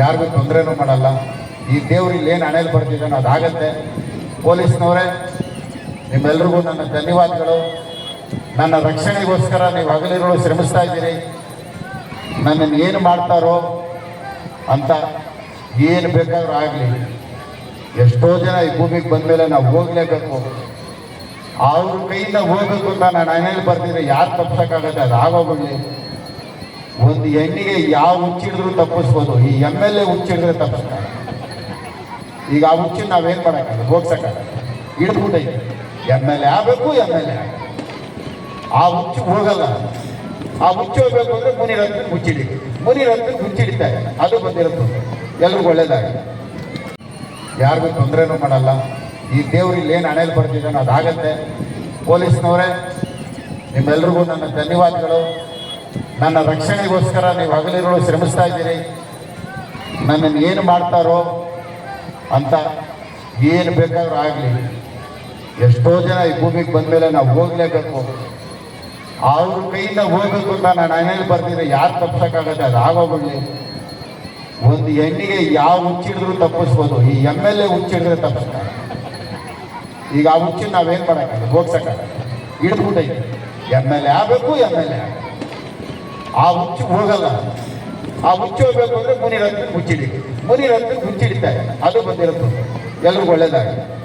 ಯಾರಿಗೂ ತೊಂದರೆನೂ ಮಾಡಲ್ಲ. ಈ ದೇವ್ರು ಇಲ್ಲಿ ಏನು ಹಣೆಯಲ್ಲಿ ಬರ್ತಿದ್ದಾನೋ ಅದಾಗತ್ತೆ ಪೊಲೀಸ್ನವರೇ, ನಿಮ್ಮೆಲ್ರಿಗೂ ನನ್ನ ಧನ್ಯವಾದಗಳು. ನನ್ನ ರಕ್ಷಣೆಗೋಸ್ಕರ ನೀವು ಹಗಲಿರುಳು ಶ್ರಮಿಸ್ತಾ ಇದ್ದೀರಿ. ನನ್ನನ್ನು ಏನು ಮಾಡ್ತಾರೋ ಅಂತ ಏನು ಬೇಕಾದ್ರೂ ಆಗಲಿ. ಎಷ್ಟೋ ಜನ ಈ ಭೂಮಿಗೆ ಬಂದಮೇಲೆ ನಾವು ಹೋಗಲೇಬೇಕು. ಅವ್ರ ಕೈಯಿಂದ ಹೋಗಬೇಕು ಅಂತ ನಾನು ಹಣೆಯಲ್ಲಿ ಬರ್ತಿದ್ರೆ ಯಾರು ತಪ್ಪಿಸೋಕ್ಕಾಗತ್ತೆ ಅದು ಆಗೋಗ್ಬಿಡ್ಲಿ. ಒಂದು ಹೆಣ್ಣಿಗೆ ಯಾವ ಹುಚ್ಚಿಡಿದ್ರು ತಪ್ಪಿಸ್ಬೋದು. ಈ ಎಂ ಎಲ್ ಎ ಹುಚ್ಚಿಡಿದ್ರೆ ತಪ್ಪಿಸ್ತಾರೆ. ಈಗ ಆ ಹುಚ್ಚಿನ ನಾವೇನು ಮಾಡೋಕ್ಕಾಗಲ್ಲ, ಹೋಗ್ಸಕ್ಕಾಗಲ್ಲ. ಹಿಡಿದ್ಬಿಟ್ಟೈತೆ ಎಂ ಎಲ್ ಎ ಆಗಬೇಕು, ಎಂ ಎಲ್ ಎ ಆ ಹುಚ್ಚು ಹೋಗಲ್ಲ. ಆ ಹುಚ್ಚು ಹೋಗ್ಬೇಕು ಅಂದ್ರೆ ಮುನಿರತ್ನ ಹುಚ್ಚಿಡಿ. ಮುನಿರತ್ನ ಹುಚ್ಚಿಡಿತಾರೆ ಅದು ಬಂದಿರುತ್ತೆ ಎಲ್ರಿಗೂ ಒಳ್ಳೇದಾಗಲಿ. ಯಾರಿಗೂ ತೊಂದರೆನೂ ಮಾಡಲ್ಲ. ಈ ದೇವ್ರು ಇಲ್ಲಿ ಏನು ಹಣೆಯಲ್ಲಿ ಬರ್ತಿದ್ದಾನೋ ಅದಾಗತ್ತೆ. ಪೊಲೀಸ್ನವರೇ, ನಿಮ್ಮೆಲ್ರಿಗೂ ನನ್ನ ಧನ್ಯವಾದಗಳು. ನನ್ನ ರಕ್ಷಣೆಗೋಸ್ಕರ ನೀವು ಹಗಲಿರುಳು ಶ್ರಮಿಸ್ತಾ ಇದ್ದೀರಿ. ನನ್ನನ್ನು ಏನು ಮಾಡ್ತಾರೋ ಅಂತ ಏನು ಬೇಕಾದ್ರೂ ಆಗಲಿ. ಎಷ್ಟೋ ಜನ ಈ ಭೂಮಿಗೆ ಬಂದಮೇಲೆ ನಾವು ಹೋಗ್ಲೇಬೇಕು. ಅವ್ರ ಕೈಯಿಂದ ಹೋಗಬೇಕು ಅಂತ ನಾನು ಹಣೆಯಲ್ಲಿ ಬರ್ತಿದ್ರೆ ಯಾರು ತಪ್ಪಿಸೋಕ್ಕಾಗತ್ತೆ ಅದು ಆಗೋಗಲಿ ಒಂದು ಹೆಣ್ಣಿಗೆ ಯಾವ ಹುಚ್ಚಿಡಿದ್ರು ತಪ್ಪಿಸ್ಬೋದು. ಈ ಎಂ ಎಲ್ ಎ ಹುಚ್ಚಿಡಿದ್ರೆ ತಪ್ಪಿಸ್ತಾರೆ. ಈಗ ಆ ಹುಚ್ಚಿನ ನಾವೇನು ಮಾಡೋಕ್ಕಾಗಲ್ಲ? ಹೋಗ್ಸೋಕ್ಕಾಗಲ್ಲ. ಹಿಡ್ಬಿಟ್ಟೈತೆ ಎಂ ಎಲ್ ಎ ಆಗಬೇಕು, ಎಂ ಎಲ್ ಎ ಆ ಹುಚ್ಚು ಹೋಗಲ್ಲ. ಆ ಹುಚ್ಚು ಹೋಗ್ಬೇಕು ಅಂದ್ರೆ ಮುನಿರತ್ನ ಮುಚ್ಚಿಡಿ. ಮುನಿರತ್ನ ಮುಚ್ಚಿಡಿತಾರೆ. ಅದು ಬಂದಿರುತ್ತೆ ಎಲ್ರಿಗೂ ಒಳ್ಳೇದಾಗಲಿ.